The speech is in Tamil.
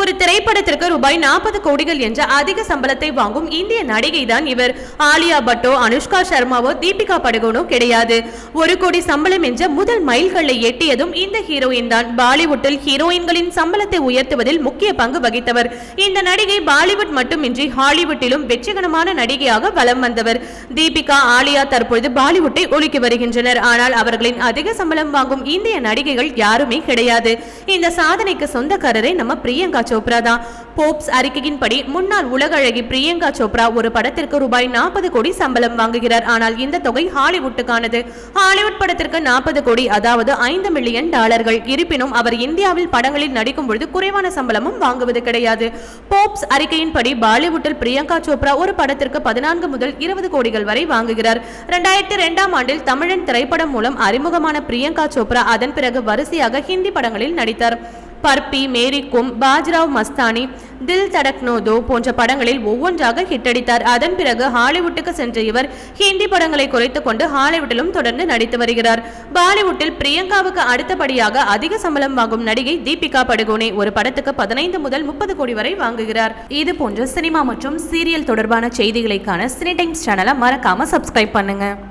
ஒரு திரைப்படத்திற்கு ரூபாய் நாற்பது கோடிகள் என்ற அதிக சம்பளத்தை வாங்கும் இந்திய நடிகை தான் இவர். ஆலியா பட்டோ அனுஷ்கா சர்மாவோ தீபிகா படுகோனோ கிடையாது. ஒரு கோடி சம்பளம் என்ற முதல் மைல்கல்லை எட்டியதும் இந்த ஹீரோயின் தான். பாலிவுட்டில் ஹீரோயின்களின் சம்பளத்தை உயர்த்துவதில் முக்கிய பங்கு வகித்தவர். இந்த நடிகை பாலிவுட் மட்டுமின்றி ஹாலிவுட்டிலும் வெற்றிகரமான நடிகையாக வலம் வந்தவர். தீபிகா ஆலியா தற்பொழுது பாலிவுட்டை ஒழுக்கி வருகின்றனர். ஆனால் அவர்களின் அதிக சம்பளம் வாங்கும் இந்திய நடிகைகள் யாருமே கிடையாது. இந்த சாதனைக்கு சொந்தக்காரரை நம்ம பிரியங்கா சோப்ரா தான். போப்ஸ் அறிக்கையின்படி முன்னாள் உலக அழகி பிரியங்கா சோப்ரா ஒரு படத்திற்கு ரூபாய் நாற்பது கோடி சம்பளம் வாங்குகிறார். ஆனால் இந்த தொகை ஹாலிவுட்டுக்கானது. ஹாலிவுட் படத்திற்கு நாற்பது கோடி அதாவது ஐந்து மில்லியன் டாலர்கள். இருப்பினும் அவர் இந்தியாவில் படங்களில் நடிக்கும் பொழுது குறைவான சம்பளமும் வாங்குவது கிடையாது. போப்ஸ் அறிக்கையின்படி பாலிவுட்டில் பிரியங்கா சோப்ரா ஒரு படத்திற்கு பதினான்கு முதல் இருபது கோடிகள் வரை வாங்குகிறார். இரண்டாயிரத்தி இரண்டாம் ஆண்டில் தமிழன் திரைப்படம் மூலம் அறிமுகமான பிரியங்கா சோப்ரா அதன் பிறகு வரிசையாக ஹிந்தி படங்களில் நடித்தார். பர்பி மேரி கும் பாஜ்ராவ் மஸ்தானி தில் தடக்னோதோ போன்ற படங்களில் ஒவ்வொன்றாக ஹிட்டடித்தார் அதன் பிறகு ஹாலிவுட்டுக்கு சென்ற இவர் ஹிந்தி படங்களை குறைத்துக் கொண்டு ஹாலிவுட்டிலும் தொடர்ந்து நடித்து வருகிறார். பாலிவுட்டில் பிரியங்காவுக்கு அடுத்தபடியாக அதிக சம்பளம் வாங்கும் நடிகை தீபிகா படுகோனே ஒரு படத்துக்கு பதினைந்து முதல் முப்பது கோடி வரை வாங்குகிறார். இது போன்ற சினிமா மற்றும் சீரியல் தொடர்பான செய்திகளைக்கான சினி டைம்ஸ் சேனலை மறக்காம சப்ஸ்கிரைப் பண்ணுங்க.